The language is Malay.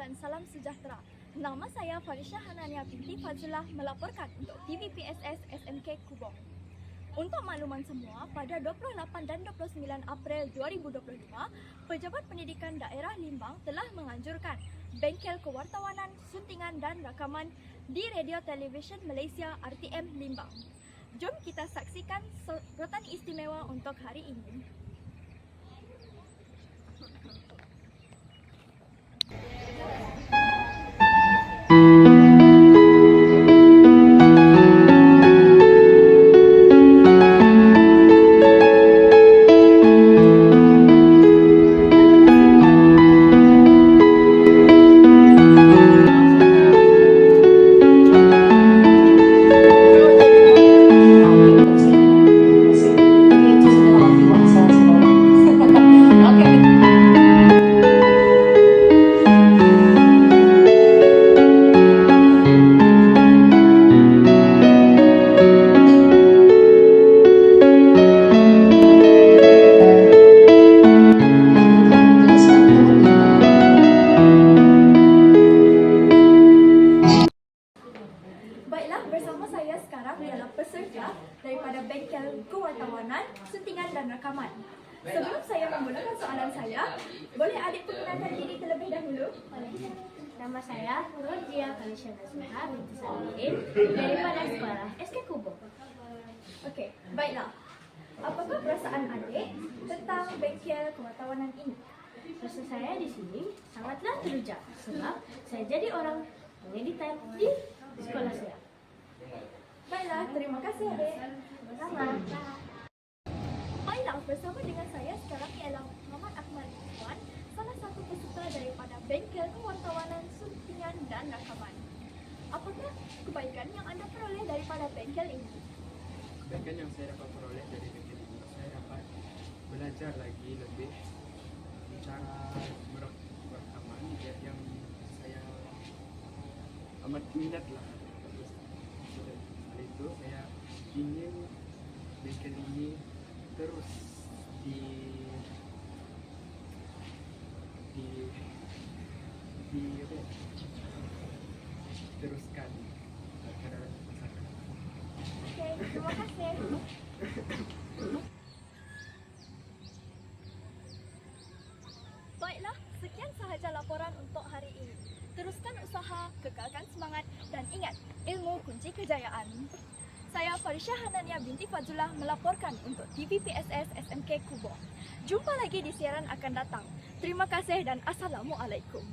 dan salam sejahtera. Nama saya Farisha Hanania binti Fazlah melaporkan untuk TVPSS SMK Kubong. Untuk makluman semua, pada 28 dan 29 April 2022, Pejabat Pendidikan Daerah Limbang telah menganjurkan bengkel kewartawanan, suntingan dan rakaman di Radio Television Malaysia RTM Limbang. Jom kita saksikan serotan istimewa untuk hari ini. Baiklah, bengkel kewartawanan, suntingan dan rakaman. Sebelum saya memulakan soalan saya, boleh adik perkenalkan diri terlebih dahulu? Nama saya Rodia Kalisha Nasmiha binti Salihin daripada sekolah SK Kubo. Okey, baiklah. Apakah perasaan adik tentang bengkel kewartawanan ini? Rasa saya di sini sangatlah teruja sebab saya jadi orang pengeditan di sekolah saya. Baiklah, terima kasih adik. Sama. Baiklah, bersama dengan saya sekarang ialah Muhammad Ahmad Ikhwan, salah satu peserta daripada bengkel kewartawanan, suntingan dan rakaman. Apakah kebaikan yang anda peroleh daripada bengkel ini? Kebaikan yang saya dapat peroleh dari bengkel ini, saya dapat belajar lagi lebih cara ya- yang saya amat minat lah. Ingin bengkel ini terus di di di apa teruskan masyarakat. Okey, terima kasih. Baiklah, sekian sahaja laporan untuk hari ini. Teruskan usaha, kekalkan semangat dan ingat, ilmu kunci kejayaan. Saya Farisha Hanania binti Fazullah melaporkan untuk TVPSS SMK Kubor. Jumpa lagi di siaran akan datang. Terima kasih dan Assalamualaikum.